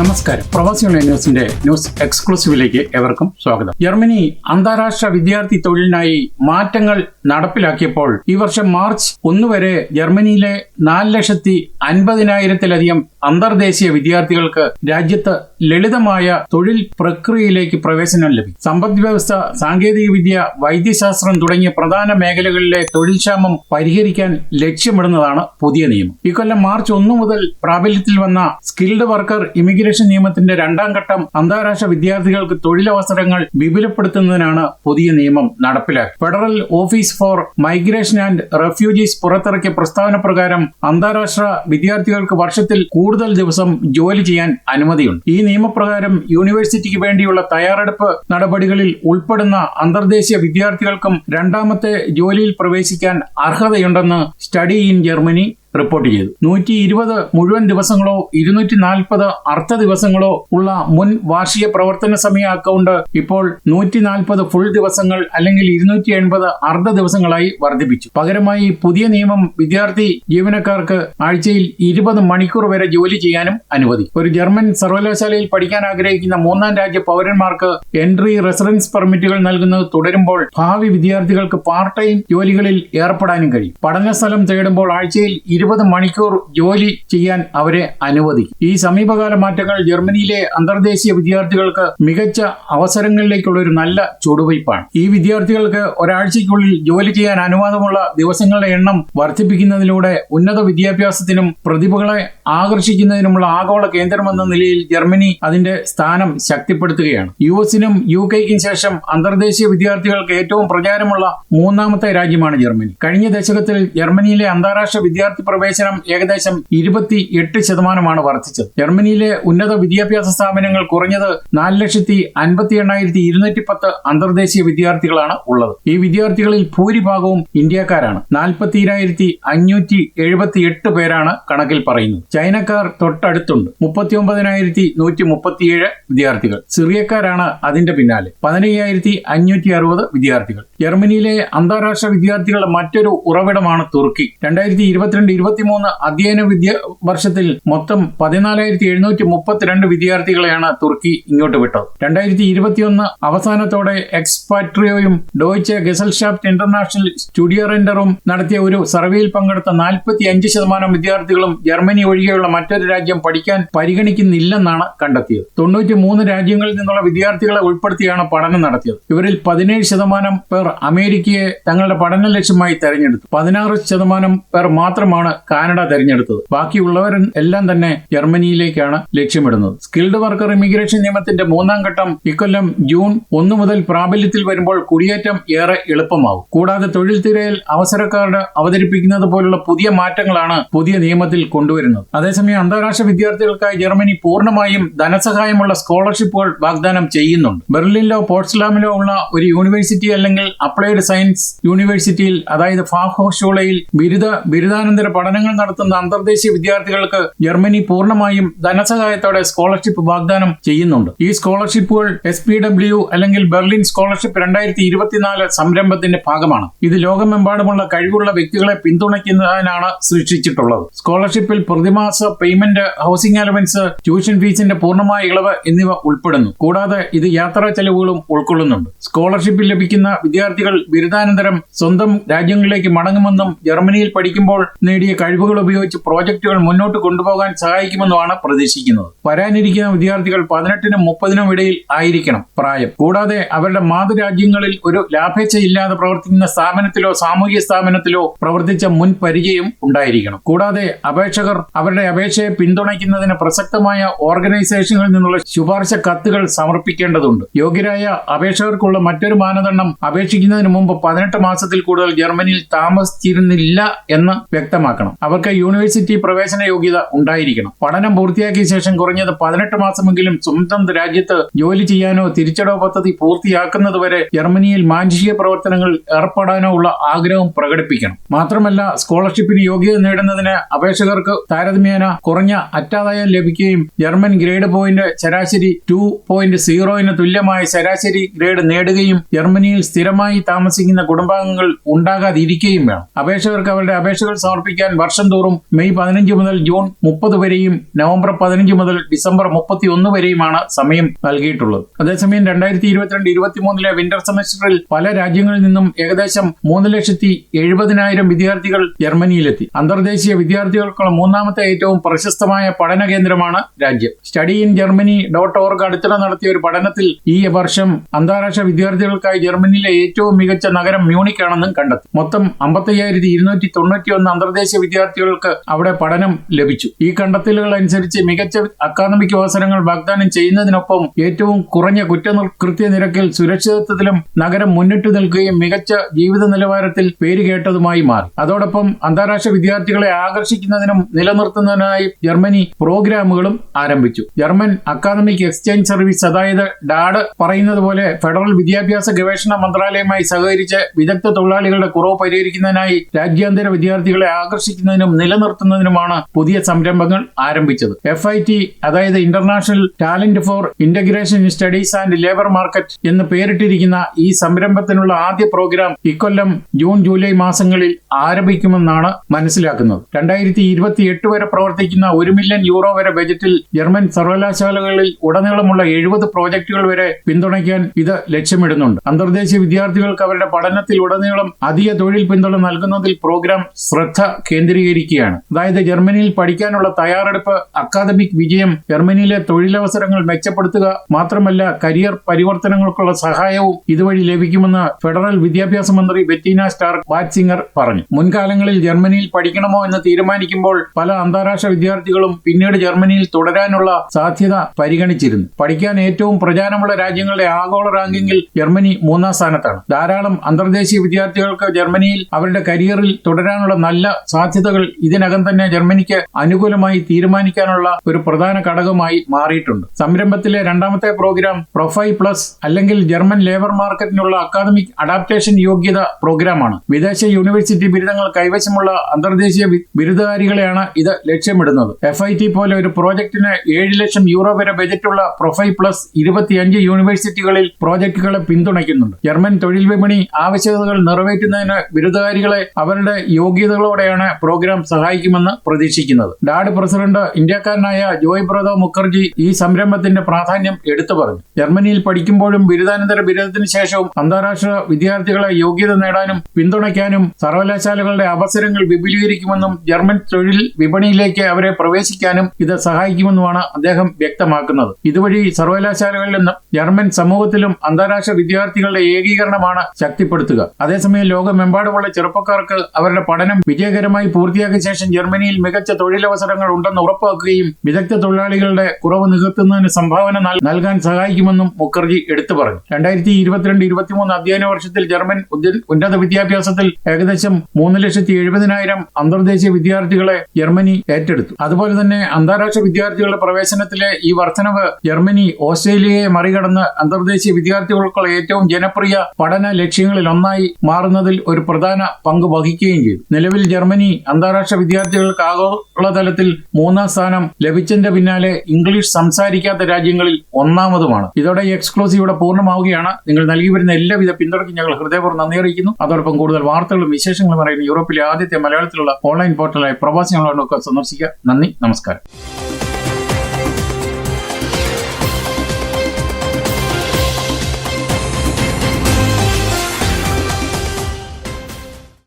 നമസ്കാരം. പ്രവാസി ഓൺലൈൻ ന്യൂസിന്റെ ന്യൂസ് എക്സ്ക്ലൂസീവിലേക്ക് ഏവർക്കും സ്വാഗതം. ജർമ്മനി അന്താരാഷ്ട്ര വിദ്യാർത്ഥി തൊഴിലിനായി മാറ്റങ്ങൾ നടപ്പിലാക്കിയപ്പോൾ ഈ വർഷം മാർച്ച് ഒന്ന് വരെ ജർമ്മനിയിലെ നാല് ലക്ഷത്തി അൻപതിനായിരത്തിലധികം അന്തർദേശീയ വിദ്യാർത്ഥികൾക്ക് രാജ്യത്ത് ലളിതമായ തൊഴിൽ പ്രക്രിയയിലേക്ക് പ്രവേശനം ലഭിക്കും സമ്പദ് വ്യവസ്ഥ സാങ്കേതികവിദ്യ വൈദ്യശാസ്ത്രം തുടങ്ങിയ പ്രധാന മേഖലകളിലെ തൊഴിൽ ക്ഷാമം പരിഹരിക്കാൻ ലക്ഷ്യമിടുന്നതാണ് പുതിയ നിയമം. ഇക്കൊല്ലം മാർച്ച് ഒന്ന് മുതൽ പ്രാബല്യത്തിൽ വന്ന സ്കിൽഡ് വർക്കർ ഇമിഗ്രേഷൻ നിയമത്തിന്റെ രണ്ടാം ഘട്ടം അന്താരാഷ്ട്ര വിദ്യാർത്ഥികൾക്ക് തൊഴിലവസരങ്ങൾ വിപുലപ്പെടുത്തുന്നതിനാണ് പുതിയ നിയമം നടപ്പിലാക്കി federal office for migration and refugees പുറത്തിറക്കിയ പ്രസ്താവന പ്രകാരം അന്താരാഷ്ട്ര വിദ്യാർത്ഥികൾക്ക് വർഷത്തിൽ കൂടുതൽ ദിവസം ജോലി ചെയ്യാൻ അനുമതിയുണ്ട്. ഈ നിയമപ്രകാരം യൂണിവേഴ്സിറ്റിക്ക് വേണ്ടിയുള്ള തയ്യാറെടുപ്പ് നടപടികളിൽ ഉൾപ്പെടുന്ന അന്തർദേശീയ വിദ്യാർത്ഥികൾക്കും രണ്ടാമത്തെ ജോലിയിൽ പ്രവേശിക്കാൻ അർഹതയുണ്ടെന്ന് സ്റ്റഡി ഇൻ ജർമ്മനി റിപ്പോർട്ട് ചെയ്തു. നൂറ്റി ഇരുപത് മുഴുവൻ ദിവസങ്ങളോ ഇരുന്നൂറ്റി നാൽപ്പത് അർദ്ധ ദിവസങ്ങളോ ഉള്ള മുൻ വാർഷിക പ്രവർത്തന സമയ അക്കൗണ്ട് ഇപ്പോൾ നൂറ്റി നാൽപ്പത് ഫുൾ ദിവസങ്ങൾ അല്ലെങ്കിൽ ഇരുന്നൂറ്റി എൺപത് അർദ്ധ ദിവസങ്ങളായി വർദ്ധിപ്പിച്ചു. പകരമായി പുതിയ നിയമം വിദ്യാർത്ഥി ജീവനക്കാർക്ക് ആഴ്ചയിൽ ഇരുപത് മണിക്കൂർ വരെ ജോലി ചെയ്യാനും അനുവദി. ഒരു ജർമ്മൻ സർവകലാശാലയിൽ പഠിക്കാൻ ആഗ്രഹിക്കുന്ന മൂന്നാം രാജ്യ പൗരന്മാർക്ക് എൻട്രി റെസിഡൻസ് പെർമിറ്റുകൾ നൽകുന്നത് തുടരുമ്പോൾ ഭാവി വിദ്യാർത്ഥികൾക്ക് പാർട്ട് ടൈം ജോലികളിൽ ഏർപ്പെടാനും കഴിയും. പഠന സ്ഥലം തേടുമ്പോൾ ആഴ്ചയിൽ ഇരുപത് മണിക്കൂർ ജോലി ചെയ്യാൻ അവരെ അനുവദിക്കും. ഈ സമീപകാല മാറ്റങ്ങൾ ജർമ്മനിയിലെ അന്തർദേശീയ വിദ്യാർത്ഥികൾക്ക് മികച്ച അവസരങ്ങളിലേക്കുള്ള ഒരു നല്ല ചുവടുവയ്പ്പാണ്. ഈ വിദ്യാർത്ഥികൾക്ക് ഒരാഴ്ചയ്ക്കുള്ളിൽ ജോലി ചെയ്യാൻ അനുവാദമുള്ള ദിവസങ്ങളുടെ എണ്ണം വർദ്ധിപ്പിക്കുന്നതിലൂടെ ഉന്നത വിദ്യാഭ്യാസത്തിനും പ്രതിഭകളെ ആകർഷിക്കുന്നതിനുമുള്ള ആഗോള കേന്ദ്രമെന്ന നിലയിൽ ജർമ്മനി അതിന്റെ സ്ഥാനം ശക്തിപ്പെടുത്തുകയാണ്. യു എസിനും യു കെക്കും ശേഷം അന്തർദേശീയ വിദ്യാർത്ഥികൾക്ക് ഏറ്റവും പ്രചാരമുള്ള മൂന്നാമത്തെ രാജ്യമാണ് ജർമ്മനി. കഴിഞ്ഞ ദശകത്തിൽ ജർമ്മനിയിലെ അന്താരാഷ്ട്ര വിദ്യാർത്ഥി പ്രവേശനം ഏകദേശം ഇരുപത്തി എട്ട് ശതമാനമാണ് വർദ്ധിച്ചത്. ജർമ്മനിയിലെ ഉന്നത വിദ്യാഭ്യാസ സ്ഥാപനങ്ങൾ കുറഞ്ഞത് നാല് ലക്ഷത്തി അൻപത്തി എണ്ണായിരത്തി ഇരുന്നൂറ്റി പത്ത് അന്തർദേശീയ വിദ്യാർത്ഥികളാണ് ഉള്ളത്. ഈ വിദ്യാർത്ഥികളിൽ ഭൂരിഭാഗവും ഇന്ത്യക്കാരാണ്. നാൽപ്പത്തിരായിരത്തി അഞ്ഞൂറ്റി എഴുപത്തി എട്ട് പേരാണ് കണക്കിൽ പറയുന്നത്. ചൈനക്കാർ തൊട്ടടുത്തുണ്ട്. മുപ്പത്തി ഒമ്പതിനായിരത്തി നൂറ്റി മുപ്പത്തിയേഴ് വിദ്യാർത്ഥികൾ. സിറിയക്കാരാണ് അതിന്റെ പിന്നാലെ. പതിനയ്യായിരത്തി അഞ്ഞൂറ്റി അറുപത് വിദ്യാർത്ഥികൾ. ജർമ്മനിയിലെ അന്താരാഷ്ട്ര വിദ്യാർത്ഥികളുടെ മറ്റൊരു ഉറവിടമാണ് തുർക്കി. രണ്ടായിരത്തി ഇരുപത്തിരണ്ട് ഇരുപത്തിമൂന്ന് അധ്യയന വിദ്യ വർഷത്തിൽ മൊത്തം പതിനാലായിരത്തി എഴുന്നൂറ്റി മുപ്പത്തിരണ്ട് വിദ്യാർത്ഥികളെയാണ് തുർക്കി ഇങ്ങോട്ട് വിട്ടത്. രണ്ടായിരത്തി ഇരുപത്തിയൊന്ന് അവസാനത്തോടെ എക്സ്പാട്രിയോയും ഡോയ്ച്ച് ഗസൽഷാഫ്റ്റ് ഇന്റർനാഷണൽ സ്റ്റുഡിയോ റെൻഡറും നടത്തിയ ഒരു സർവേയിൽ പങ്കെടുത്ത നാൽപ്പത്തി അഞ്ച് ശതമാനം വിദ്യാർത്ഥികളും ജർമ്മനി ഒഴികെയുള്ള മറ്റൊരു രാജ്യം പഠിക്കാൻ പരിഗണിക്കുന്നില്ലെന്നാണ് കണ്ടെത്തിയത്. തൊണ്ണൂറ്റി മൂന്ന് രാജ്യങ്ങളിൽ നിന്നുള്ള വിദ്യാർത്ഥികളെ ഉൾപ്പെടുത്തിയാണ് പഠനം നടത്തിയത്. ഇവരിൽ പതിനേഴ് ശതമാനം പേർ അമേരിക്കയെ തങ്ങളുടെ പഠന ലക്ഷ്യമായി തെരഞ്ഞെടുത്തു. പതിനാറ് ശതമാനം പേർ മാത്രമാണ് കാനഡ തെരഞ്ഞെടുത്തത്. ബാക്കിയുള്ളവർ എല്ലാം തന്നെ ജർമ്മനിയിലേക്കാണ് ലക്ഷ്യമിടുന്നത്. സ്കിൽഡ് വർക്കർ ഇമിഗ്രേഷൻ നിയമത്തിന്റെ മൂന്നാം ഘട്ടം ഇക്കൊല്ലം ജൂൺ ഒന്നു മുതൽ പ്രാബല്യത്തിൽ വരുമ്പോൾ കുടിയേറ്റം ഏറെ എളുപ്പമാകും. കൂടാതെ തൊഴിൽ തിരയൽ അവസരക്കാരുടെ അവതരിപ്പിക്കുന്നത് പോലുള്ള പുതിയ മാറ്റങ്ങളാണ് പുതിയ നിയമത്തിൽ കൊണ്ടുവരുന്നത്. അതേസമയം അന്താരാഷ്ട്ര വിദ്യാർത്ഥികൾക്കായി ജർമ്മനി പൂർണമായും ധനസഹായമുള്ള സ്കോളർഷിപ്പുകൾ വാഗ്ദാനം ചെയ്യുന്നുണ്ട്. ബെർലിനിലോ പോർട്സ്ലാമിലോ ഉള്ള ഒരു യൂണിവേഴ്സിറ്റി അല്ലെങ്കിൽ അപ്ലൈഡ് സയൻസ് യൂണിവേഴ്സിറ്റിയിൽ അതായത് ഫാഹോഷോളയിൽ ബിരുദ ബിരുദാനന്തര പഠനങ്ങൾ നടത്തുന്ന അന്തർദേശീയ വിദ്യാർത്ഥികൾക്ക് ജർമ്മനി പൂർണമായും ധനസഹായത്തോടെ സ്കോളർഷിപ്പ് വാഗ്ദാനം ചെയ്യുന്നുണ്ട്. ഈ സ്കോളർഷിപ്പുകൾ എസ് പി ഡബ്ല്യു അല്ലെങ്കിൽ ബെർലിൻ സ്കോളർഷിപ്പ് രണ്ടായിരത്തി ഇരുപത്തിനാല് സംരംഭത്തിന്റെ ഭാഗമാണ്. ഇത് ലോകമെമ്പാടുമുള്ള കഴിവുള്ള വ്യക്തികളെ പിന്തുണയ്ക്കുന്നതിനാണ് സൃഷ്ടിച്ചിട്ടുള്ളത്. സ്കോളർഷിപ്പിൽ പ്രതിമാസ പേയ്മെന്റ് ഹൗസിംഗ് അലവൻസ് ട്യൂഷൻ ഫീസിന്റെ പൂർണമായ ഇളവ് എന്നിവ ഉൾപ്പെടുന്നു. കൂടാതെ ഇത് യാത്രാ ചെലവുകളും ഉൾക്കൊള്ളുന്നുണ്ട്. സ്കോളർഷിപ്പിൽ ലഭിക്കുന്ന വിദ്യാർത്ഥികൾ ബിരുദാനന്തരം സ്വന്തം രാജ്യങ്ങളിലേക്ക് മടങ്ങുമെന്നും ജർമ്മനിയിൽ പഠിക്കുമ്പോൾ നേടിയ കഴിവുകൾ ഉപയോഗിച്ച് പ്രോജക്റ്റുകൾ മുന്നോട്ട് കൊണ്ടുപോകാൻ സഹായിക്കുമെന്നുമാണ് പ്രതീക്ഷിക്കുന്നത്. വരാനിരിക്കുന്ന വിദ്യാർത്ഥികൾ പതിനെട്ടിനും മുപ്പതിനും ഇടയിൽ ആയിരിക്കണം പ്രായം. കൂടാതെ അവരുടെ മാതൃരാജ്യങ്ങളിൽ ഒരു ലാഭേച്ഛയില്ലാതെ പ്രവർത്തിക്കുന്ന സ്ഥാപനത്തിലോ സാമൂഹിക സ്ഥാപനത്തിലോ പ്രവർത്തിച്ച മുൻ പരിചയം ഉണ്ടായിരിക്കണം. കൂടാതെ അപേക്ഷകർ അവരുടെ അപേക്ഷയെ പിന്തുണയ്ക്കുന്നതിന് പ്രസക്തമായ ഓർഗനൈസേഷനുകളിൽ നിന്നുള്ള ശുപാർശ കത്തുകൾ സമർപ്പിക്കേണ്ടതുണ്ട്. യോഗ്യരായ അപേക്ഷകർക്കുള്ള മറ്റൊരു മാനദണ്ഡം അപേക്ഷിക്കുന്നതിന് മുമ്പ് പതിനെട്ട് മാസത്തിൽ കൂടുതൽ ജർമ്മനിയിൽ താമസിച്ചിരുന്നില്ല എന്ന് വ്യക്തമാക്കണം അവർക്ക് യൂണിവേഴ്സിറ്റി പ്രവേശന യോഗ്യത ഉണ്ടായിരിക്കണം. പഠനം പൂർത്തിയാക്കിയ ശേഷം കുറഞ്ഞത് പതിനെട്ട് മാസമെങ്കിലും സ്വന്തം രാജ്യത്ത് ജോലി ചെയ്യാനോ തിരിച്ചടവ് പദ്ധതി പൂർത്തിയാക്കുന്നതുവരെ ജർമ്മനിയിൽ മാനുഷിക പ്രവർത്തനങ്ങളിൽ ഏർപ്പെടാനോ ഉള്ള ആഗ്രഹം പ്രകടിപ്പിക്കണം. മാത്രമല്ല സ്കോളർഷിപ്പിന് യോഗ്യത നേടുന്നതിന് അപേക്ഷകർക്ക് താരതമ്യേന കുറഞ്ഞ അറ്റാദായം ലഭിക്കുകയും ജർമ്മൻ ഗ്രേഡ് പോയിന്റ് ശരാശരി ടു പോയിന്റ് സീറോയിന് തുല്യമായ ശരാശരി ഗ്രേഡ് നേടുകയും ജർമ്മനിയിൽ സ്ഥിരമായി താമസിക്കുന്ന കുടുംബാംഗങ്ങൾ ഉണ്ടാകാതിരിക്കുകയും വേണം. അപേക്ഷകർക്ക് അവരുടെ അപേക്ഷകൾ സമർപ്പിക്കുന്ന പഠിക്കാൻ വർഷം തോറും മെയ് പതിനഞ്ച് മുതൽ ജൂൺ മുപ്പത് വരെയും നവംബർ പതിനഞ്ച് മുതൽ ഡിസംബർ മുപ്പത്തി ഒന്ന് വരെയുമാണ് സമയം നൽകിയിട്ടുള്ളത്. അതേസമയം രണ്ടായിരത്തി ഇരുപത്തിരണ്ട് ഇരുപത്തിമൂന്നിലെ വിന്റർ സെമസ്റ്ററിൽ പല രാജ്യങ്ങളിൽ നിന്നും ഏകദേശം മൂന്ന് ലക്ഷത്തി എഴുപതിനായിരം വിദ്യാർത്ഥികൾ ജർമ്മനിയിലെത്തി. അന്തർദേശീയ വിദ്യാർത്ഥികൾക്കുള്ള മൂന്നാമത്തെ ഏറ്റവും പ്രശസ്തമായ പഠന കേന്ദ്രമാണ് രാജ്യം. Study in Germany dot org അടുത്തിടെ നടത്തിയ ഒരു പഠനത്തിൽ ഈ വർഷം അന്താരാഷ്ട്ര വിദ്യാർത്ഥികൾക്കായി ജർമ്മനിയിലെ ഏറ്റവും മികച്ച നഗരം മ്യൂണിക് ആണെന്നും കണ്ടെത്തി. മൊത്തം അമ്പത്തയ്യായിരത്തി ഇരുന്നൂറ്റി തൊണ്ണൂറ്റി ഒന്ന് അന്തർദേശീയ വിദ്യാർത്ഥികൾക്ക് അവിടെ പഠനം ലഭിച്ചു. ഈ കണ്ടെത്തലുകൾ അനുസരിച്ച് മികച്ച അക്കാദമിക് അവസരങ്ങൾ വാഗ്ദാനം ചെയ്യുന്നതിനൊപ്പം ഏറ്റവും കുറഞ്ഞ കുറ്റകൃത്യ നിരക്കിൽ സുരക്ഷിതത്വത്തിലും നഗരം മുന്നിട്ട് നിൽക്കുകയും മികച്ച ജീവിത നിലവാരത്തിൽ പേര് കേട്ടതുമായി മാറി. അതോടൊപ്പം അന്താരാഷ്ട്ര വിദ്യാർത്ഥികളെ ആകർഷിക്കുന്നതിനും നിലനിർത്തുന്നതിനായി ജർമ്മനി പ്രോഗ്രാമുകളും ആരംഭിച്ചു. ജർമ്മൻ അക്കാദമിക് എക്സ്ചേഞ്ച് സർവീസ് അതായത് ഡാഡ് പറയുന്നത് പോലെ ഫെഡറൽ വിദ്യാഭ്യാസ ഗവേഷണ മന്ത്രാലയമായി സഹകരിച്ച് വിദഗ്ധ തൊഴിലാളികളുടെ കുറവ് പരിഹരിക്കുന്നതിനായി രാജ്യാന്തര വിദ്യാർത്ഥികളെ ആകർഷിക്കുന്നതിനും നിലനിർത്തുന്നതിനുമാണ് പുതിയ സംരംഭങ്ങൾ ആരംഭിച്ചത്. എഫ് ഐ ടി അതായത് international talent for integration in studies and labour market എന്ന് പേരിട്ടിരിക്കുന്ന ഈ സംരംഭത്തിനുള്ള ആദ്യ പ്രോഗ്രാം ഇക്കൊല്ലം ജൂൺ ജൂലൈ മാസങ്ങളിൽ ആരംഭിക്കുമെന്നാണ് മനസ്സിലാക്കുന്നത്. രണ്ടായിരത്തി ഇരുപത്തി എട്ട് വരെ പ്രവർത്തിക്കുന്ന ഒരു മില്യൺ യൂറോ വരെ ബജറ്റിൽ ജർമ്മൻ സർവകലാശാലകളിൽ ഉടനീളമുള്ള എഴുപത് പ്രോജക്റ്റുകൾ വരെ പിന്തുണയ്ക്കാൻ ഇത് ലക്ഷ്യമിടുന്നുണ്ട്. അന്തർദേശീയ വിദ്യാർത്ഥികൾക്ക് അവരുടെ പഠനത്തിൽ ഉടനീളം അധിക തൊഴിൽ പിന്തുണ നൽകുന്നതിൽ പ്രോഗ്രാം ശ്രദ്ധ കേന്ദ്രീകരിക്കുകയാണ്. അതായത് ജർമ്മനിയിൽ പഠിക്കാനുള്ള തയ്യാറെടുപ്പ് അക്കാദമിക് വിജയം ജർമ്മനിയിലെ തൊഴിലവസരങ്ങൾ മെച്ചപ്പെടുത്തുക മാത്രമല്ല കരിയർ പരിവർത്തനങ്ങൾക്കുള്ള സഹായവും ഇതുവഴി ലഭിക്കുമെന്ന് ഫെഡറൽ വിദ്യാഭ്യാസ മന്ത്രി ബെറ്റീന സ്റ്റാർ ബാറ്റ്സിംഗർ പറഞ്ഞു. മുൻകാലങ്ങളിൽ ജർമ്മനിയിൽ പഠിക്കണമോ എന്ന് തീരുമാനിക്കുമ്പോൾ പല അന്താരാഷ്ട്ര വിദ്യാർത്ഥികളും പിന്നീട് ജർമ്മനിയിൽ തുടരാനുള്ള സാധ്യത പരിഗണിച്ചിരുന്നു. പഠിക്കാൻ ഏറ്റവും പ്രചാരമുള്ള രാജ്യങ്ങളുടെ ആഗോള റാങ്കിങ്ങിൽ ജർമ്മനി മൂന്നാം സ്ഥാനത്താണ്. ധാരാളം അന്തർദേശീയ വിദ്യാർത്ഥികൾക്ക് ജർമ്മനിയിൽ അവരുടെ കരിയറിൽ തുടരാനുള്ള നല്ല സാധ്യതകൾ ഇതിനകം തന്നെ ജർമ്മനിക്ക് അനുകൂലമായി തീരുമാനിക്കാനുള്ള ഒരു പ്രധാന ഘടകമായി മാറിയിട്ടുണ്ട്. സംരംഭത്തിലെ രണ്ടാമത്തെ പ്രോഗ്രാം പ്രൊഫൈ പ്ലസ് അല്ലെങ്കിൽ ജർമ്മൻ ലേബർ മാർക്കറ്റിനുള്ള അക്കാദമിക് അഡാപ്റ്റേഷൻ യോഗ്യത പ്രോഗ്രാമാണ്. വിദേശ യൂണിവേഴ്സിറ്റി ബിരുദങ്ങൾ കൈവശമുള്ള അന്തർദേശീയ ബിരുദധാരികളെയാണ് ഇത് ലക്ഷ്യമിടുന്നത്. എഫ് ഐ ടി പോലെ ഒരു പ്രോജക്ടിന് ഏഴ് ലക്ഷം യൂറോ വരെ ബജറ്റുള്ള പ്രൊഫൈ പ്ലസ് ഇരുപത്തിയഞ്ച് യൂണിവേഴ്സിറ്റികളിൽ പ്രോജക്ടുകളെ പിന്തുണയ്ക്കുന്നുണ്ട്. ജർമ്മൻ തൊഴിൽ വിപണി ആവശ്യകതകൾ നിറവേറ്റുന്നതിന് ബിരുദധാരികളെ അവരുടെ യോഗ്യതകളോടെയാണ് പ്രോഗ്രാം സഹായിക്കുമെന്ന് പ്രതീക്ഷിക്കുന്നത്. ഡാഡ് പ്രസിഡന്റ് ഇന്ത്യക്കാരനായ ജോയ് പ്രദോ മുഖർജി ഈ സംരംഭത്തിന്റെ പ്രാധാന്യം എടുത്തു പറഞ്ഞു. ജർമ്മനിയിൽ പഠിക്കുമ്പോഴും ബിരുദാനന്തര ബിരുദത്തിന് ശേഷവും അന്താരാഷ്ട്ര വിദ്യാർത്ഥികളെ യോഗ്യത നേടാനും പിന്തുണയ്ക്കാനും സർവകലാശാലകളുടെ അവസരങ്ങൾ വിപുലീകരിക്കുമെന്നും ജർമ്മൻ തൊഴിൽ വിപണിയിലേക്ക് അവരെ പ്രവേശിക്കാനും ഇത് സഹായിക്കുമെന്നുമാണ് അദ്ദേഹം വ്യക്തമാക്കുന്നത്. ഇതുവഴി സർവകലാശാലകളിൽ ജർമ്മൻ സമൂഹത്തിലും അന്താരാഷ്ട്ര വിദ്യാർത്ഥികളുടെ ഏകീകരണമാണ് ശക്തിപ്പെടുത്തുക. അതേസമയം ലോകമെമ്പാടുമുള്ള ചെറുപ്പക്കാർക്ക് അവരുടെ പഠനം വിജയകരമായി പൂർത്തിയാക്കിയ ശേഷം ജർമ്മനിയിൽ മികച്ച തൊഴിലവസരങ്ങൾ ഉണ്ടെന്ന് ഉറപ്പാക്കുകയും വിദഗ്ധ തൊഴിലാളികളുടെ കുറവ് നികത്തുന്നതിന് സംഭാവന നൽകാൻ സഹായിക്കുമെന്നും മുഖർജി എടുത്തു പറഞ്ഞു. രണ്ടായിരത്തി ഇരുപത്തിരണ്ട് ഇരുപത്തിമൂന്ന് അധ്യയന വർഷത്തിൽ ജർമ്മൻ ഉന്നത വിദ്യാഭ്യാസത്തിൽ ഏകദേശം മൂന്ന് ലക്ഷത്തി എഴുപതിനായിരം അന്തർദേശീയ വിദ്യാർത്ഥികളെ ജർമ്മനി ഏറ്റെടുത്തു. അതുപോലെ തന്നെ അന്താരാഷ്ട്ര വിദ്യാർത്ഥികളുടെ പ്രവേശനത്തിലെ ഈ വർധനവ് ജർമ്മനി ഓസ്ട്രേലിയയെ മറികടന്ന് അന്തർദേശീയ വിദ്യാർത്ഥികൾക്കുള്ള ഏറ്റവും ജനപ്രിയ പഠന ലക്ഷ്യങ്ങളിൽ ഒന്നായി മാറുന്നതിൽ ഒരു പ്രധാന പങ്ക് വഹിക്കുകയും ചെയ്തു. നിലവിൽ ജർമ്മനി അന്താരാഷ്ട്ര വിദ്യാർത്ഥികൾക്ക് ആഗോളതലത്തിൽ മൂന്നാം സ്ഥാനം ലഭിച്ചതിന്റെ പിന്നാലെ ഇംഗ്ലീഷ് സംസാരിക്കാത്ത രാജ്യങ്ങളിൽ ഒന്നാമതുമാണ്. ഇതോടെ ഈ എക്സ്ക്ലൂസീവ് ഇവിടെ പൂർണമാവുകയാണ്. നിങ്ങൾ നൽകി വരുന്ന എല്ലാവിധ പിന്തുണയ്ക്കും ഞങ്ങൾ ഹൃദയപൂർവം നന്ദി അറിയിക്കുന്നു. അതോടൊപ്പം കൂടുതൽ വാർത്തകളും വിശേഷങ്ങളും അറിയുന്ന യൂറോപ്പിലെ ആദ്യത്തെ മലയാളത്തിലുള്ള ഓൺലൈൻ പോർട്ടലായ പ്രവാസികളോടൊക്കെ സന്ദർശിക്കുക. നന്ദി നമസ്കാരം.